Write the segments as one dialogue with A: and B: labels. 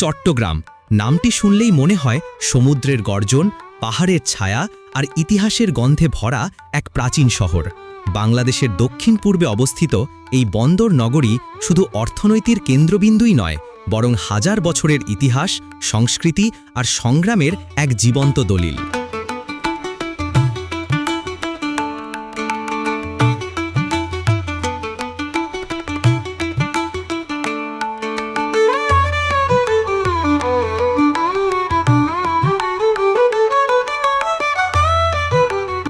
A: চট্টগ্রাম। নামটি শুনলেই মনে হয় সমুদ্রের গর্জন, পাহাড়ের ছায়া আর ইতিহাসের গন্ধে ভরা এক প্রাচীন শহর। বাংলাদেশের দক্ষিণ পূর্বে অবস্থিত এই বন্দর নগরী শুধু অর্থনৈতিক কেন্দ্রবিন্দুই নয়, বরং হাজার বছরের ইতিহাস, সংস্কৃতি আর সংগ্রামের এক জীবন্ত দলিল।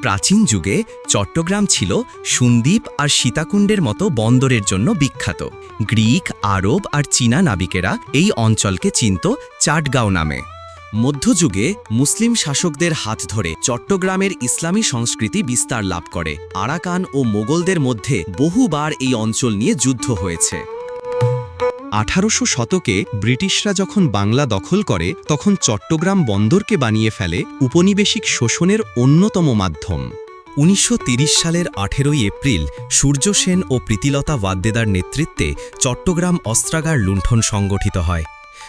A: প্রাচীন যুগে চট্টগ্রাম ছিল সুন্দীপ আর সীতাকুণ্ডের মতো বন্দরের জন্য বিখ্যাত। গ্রিক, আরব আর চীনা নাবিকেরা এই অঞ্চলকে চিনত চাটগাঁও নামে। মধ্যযুগে মুসলিম শাসকদের হাত ধরে চট্টগ্রামের ইসলামী সংস্কৃতি বিস্তার লাভ করে। আরাকান ও মোগলদের মধ্যে বহুবার এই অঞ্চল নিয়ে যুদ্ধ হয়েছে। আঠারোশো শতকে ব্রিটিশরা যখন বাংলা দখল করে, তখন চট্টগ্রাম বন্দরকে বানিয়ে ফেলে উপনিবেশিক শোষণের অন্যতম মাধ্যম। উনিশশো সালের আঠেরোই এপ্রিল সূর্য সেন ও প্রীতিলতা ওয়াদ্দেদার নেতৃত্বে চট্টগ্রাম অস্ত্রাগার লুণ্ঠন সংগঠিত হয়।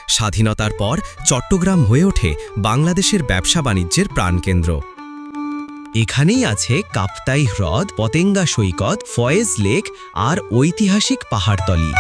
A: স্বাধীনতার পর চট্টগ্রাম হয়ে ওঠে বাংলাদেশের ব্যবসা বাণিজ্যের প্রাণকেন্দ্র। এখানেই আছে কাপ্তাই হ্রদ, পতেঙ্গা সৈকত, ফয়েজ লেক আর ঐতিহাসিক পাহাড়তলি।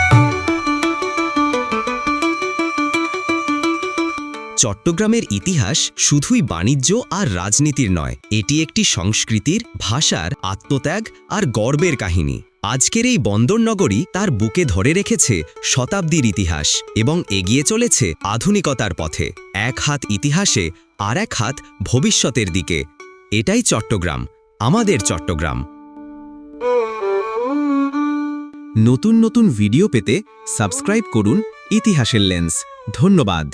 A: চট্টগ্রামের ইতিহাস শুধুই বাণিজ্য আর রাজনীতির নয়, এটি একটি সংস্কৃতির, ভাষার, আত্মত্যাগ আর গর্বের কাহিনী। আজকের এই বন্দরনগরী তার বুকে ধরে রেখেছে শতাব্দীর ইতিহাস এবং এগিয়ে চলেছে আধুনিকতার পথে। এক হাত ইতিহাসে আর এক হাত ভবিষ্যতের দিকে। এটাই চট্টগ্রাম, আমাদের চট্টগ্রাম। নতুন নতুন ভিডিও পেতে সাবস্ক্রাইব করুন ইতিহাসের লেন্স। ধন্যবাদ।